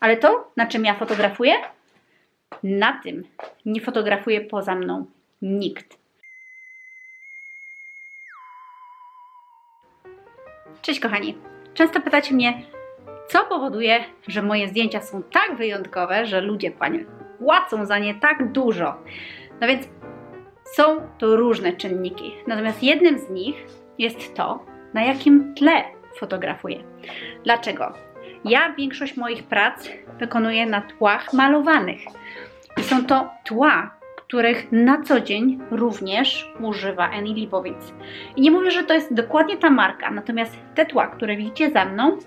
Ale to, na czym ja fotografuję, na tym nie fotografuje poza mną nikt. Cześć kochani. Często pytacie mnie, co powoduje, że moje zdjęcia są tak wyjątkowe, że ludzie panie płacą za nie tak dużo. No więc są to różne czynniki. Natomiast jednym z nich jest to, na jakim tle fotografuję. Dlaczego? Ja większość moich prac wykonuję na tłach malowanych. I są to tła, których na co dzień również używa Annie Leibovitz. I nie mówię, że to jest dokładnie ta marka, natomiast te tła, które widzicie za mną,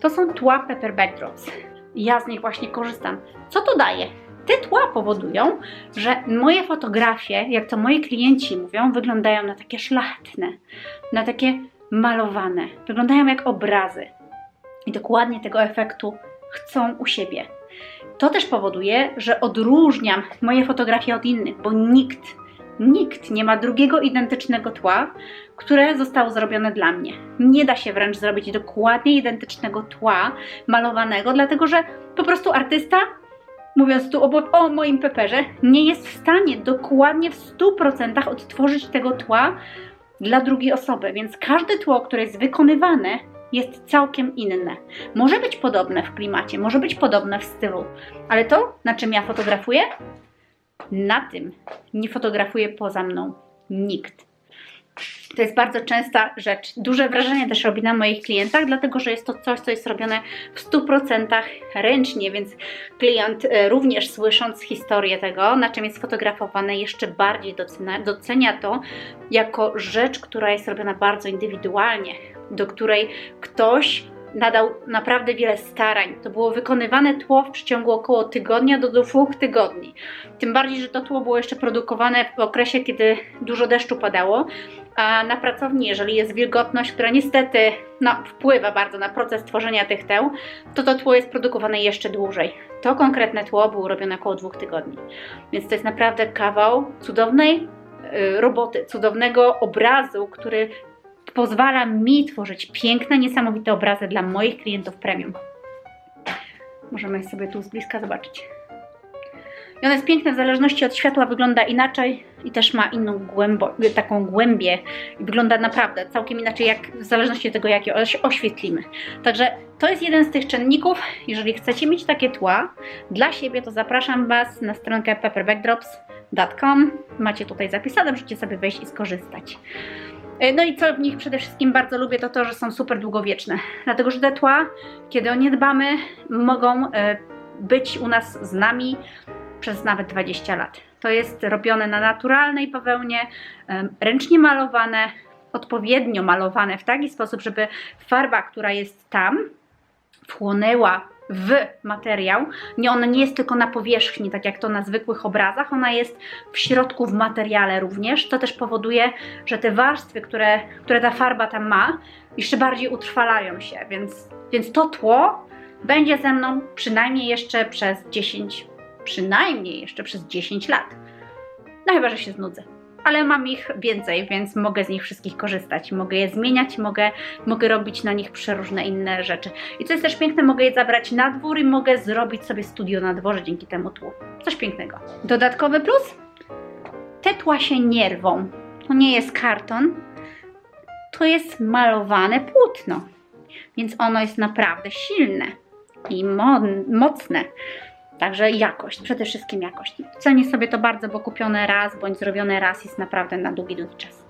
to są tła Pepper Backdrops. Ja z nich właśnie korzystam. Co to daje? Te tła powodują, że moje fotografie, jak to moi klienci mówią, wyglądają na takie szlachetne, na takie malowane. Wyglądają jak obrazy. I dokładnie tego efektu chcą u siebie. To też powoduje, że odróżniam moje fotografie od innych, bo nikt, nikt nie ma drugiego identycznego tła, które zostało zrobione dla mnie. Nie da się wręcz zrobić dokładnie identycznego tła malowanego, dlatego że po prostu artysta, mówiąc tu o, moim peperze, nie jest w stanie dokładnie w 100% odtworzyć tego tła dla drugiej osoby, więc każde tło, które jest wykonywane, jest całkiem inne. Może być podobne w klimacie, może być podobne w stylu, ale to, na czym ja fotografuję, na tym nie fotografuje poza mną nikt. To jest bardzo częsta rzecz. Duże wrażenie też robi na moich klientach, dlatego że jest to coś, co jest robione w 100% ręcznie, więc klient e, również słysząc historię tego, na czym jest fotografowane, jeszcze bardziej docenia, docenia to jako rzecz, która jest robiona bardzo indywidualnie, do której ktoś nadał naprawdę wiele starań. To było wykonywane tło w przeciągu około tygodnia do dwóch tygodni. Tym bardziej, że to tło było jeszcze produkowane w okresie, kiedy dużo deszczu padało, a na pracowni, jeżeli jest wilgotność, która niestety no, wpływa bardzo na proces tworzenia tych teł, to to tło jest produkowane jeszcze dłużej. To konkretne tło było robione około dwóch tygodni. Więc to jest naprawdę kawał cudownej y, roboty, cudownego obrazu, który pozwala mi tworzyć piękne, niesamowite obrazy dla moich klientów premium. Możemy sobie tu z bliska zobaczyć. I ono jest piękne w zależności od światła, wygląda inaczej i też ma inną głębo, taką głębię i wygląda naprawdę całkiem inaczej, jak w zależności od tego, jak je oś- oświetlimy. Także to jest jeden z tych czynników. Jeżeli chcecie mieć takie tła dla siebie, to zapraszam Was na stronkę pepperbackdrops.com. Macie tutaj zapisane, możecie sobie wejść i skorzystać. E, No i co w nich przede wszystkim bardzo lubię, to to, że są super długowieczne. Dlatego, że te tła, kiedy o nie dbamy, mogą e, być u nas z nami przez nawet 20 lat. To jest robione na naturalnej bawełnie, em, ręcznie malowane, odpowiednio malowane w taki sposób, żeby farba, która jest tam, wchłonęła w materiał. Nie, ona nie jest tylko na powierzchni, tak jak to na zwykłych obrazach, ona jest w środku w materiale również. To też powoduje, że te warstwy, które, które ta farba tam ma, jeszcze bardziej utrwalają się, więc, więc to tło będzie ze mną przynajmniej jeszcze przez 10, przynajmniej jeszcze przez 10 lat. No chyba, że się znudzę. Ale mam ich więcej, więc mogę z nich wszystkich korzystać. Mogę je zmieniać, mogę, mogę robić na nich przeróżne inne rzeczy. I co jest też piękne, mogę je zabrać na dwór i mogę zrobić sobie studio na dworze dzięki temu tłu. Coś pięknego. Dodatkowy plus? Te tła się nie rwą. To nie jest karton, to jest malowane płótno. Więc ono jest naprawdę silne i mo- mocne. Także jakość, przede wszystkim jakość. Cenię sobie to bardzo, bo kupione raz bądź zrobione raz jest naprawdę na długi, długi czas.